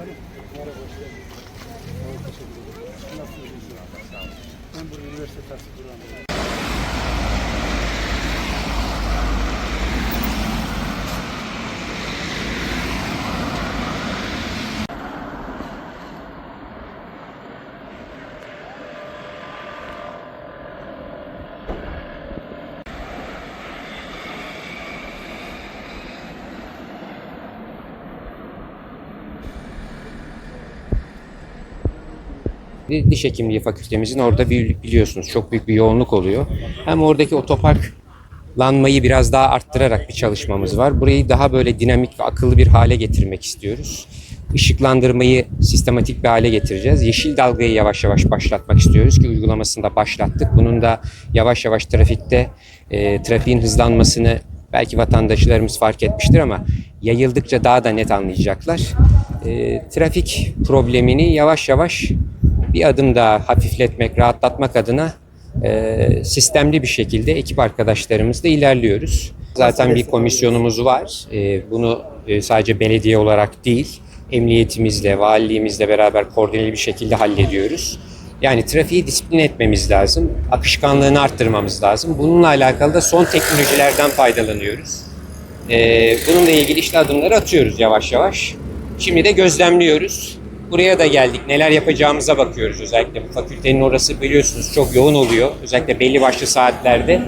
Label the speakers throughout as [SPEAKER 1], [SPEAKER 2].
[SPEAKER 1] Merhaba, hoş geldiniz. Sağ olun, teşekkür ederim. Nasılsınız? Ben burada üniversite tahsil durağındayım.
[SPEAKER 2] Bir diş hekimliği fakültemizin orada biliyorsunuz çok büyük bir yoğunluk oluyor. Hem oradaki otoparklanmayı biraz daha arttırarak bir çalışmamız var. Burayı daha böyle dinamik ve akıllı bir hale getirmek istiyoruz. Işıklandırmayı sistematik bir hale getireceğiz. Yeşil dalgayı yavaş yavaş başlatmak istiyoruz ki uygulamasını da başlattık. Bunun da yavaş yavaş trafikte e, trafiğin hızlanmasını belki vatandaşlarımız fark etmiştir ama yayıldıkça daha da net anlayacaklar. E, trafik problemini yavaş yavaş bir adım daha hafifletmek, rahatlatmak adına e, sistemli bir şekilde ekip arkadaşlarımızla ilerliyoruz. Zaten bir komisyonumuz var. E, bunu e, sadece belediye olarak değil, emniyetimizle, valiliğimizle beraber koordineli bir şekilde hallediyoruz. Yani trafiği disiplin etmemiz lazım, akışkanlığını arttırmamız lazım. Bununla alakalı da son teknolojilerden faydalanıyoruz. Ee, bununla ilgili işte adımları atıyoruz yavaş yavaş. Şimdi de gözlemliyoruz. Buraya da geldik. Neler yapacağımıza bakıyoruz. Özellikle bu fakültenin orası biliyorsunuz çok yoğun oluyor. Özellikle belli başlı saatlerde.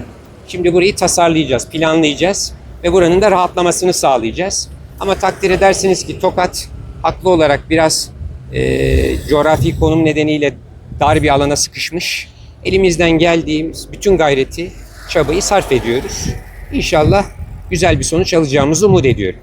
[SPEAKER 2] Şimdi burayı tasarlayacağız, planlayacağız ve buranın da rahatlamasını sağlayacağız. Ama takdir edersiniz ki Tokat haklı olarak biraz e, coğrafi konum nedeniyle dar bir alana sıkışmış. Elimizden geldiğimiz bütün gayreti, çabayı sarf ediyoruz. İnşallah güzel bir sonuç alacağımızı umut ediyorum.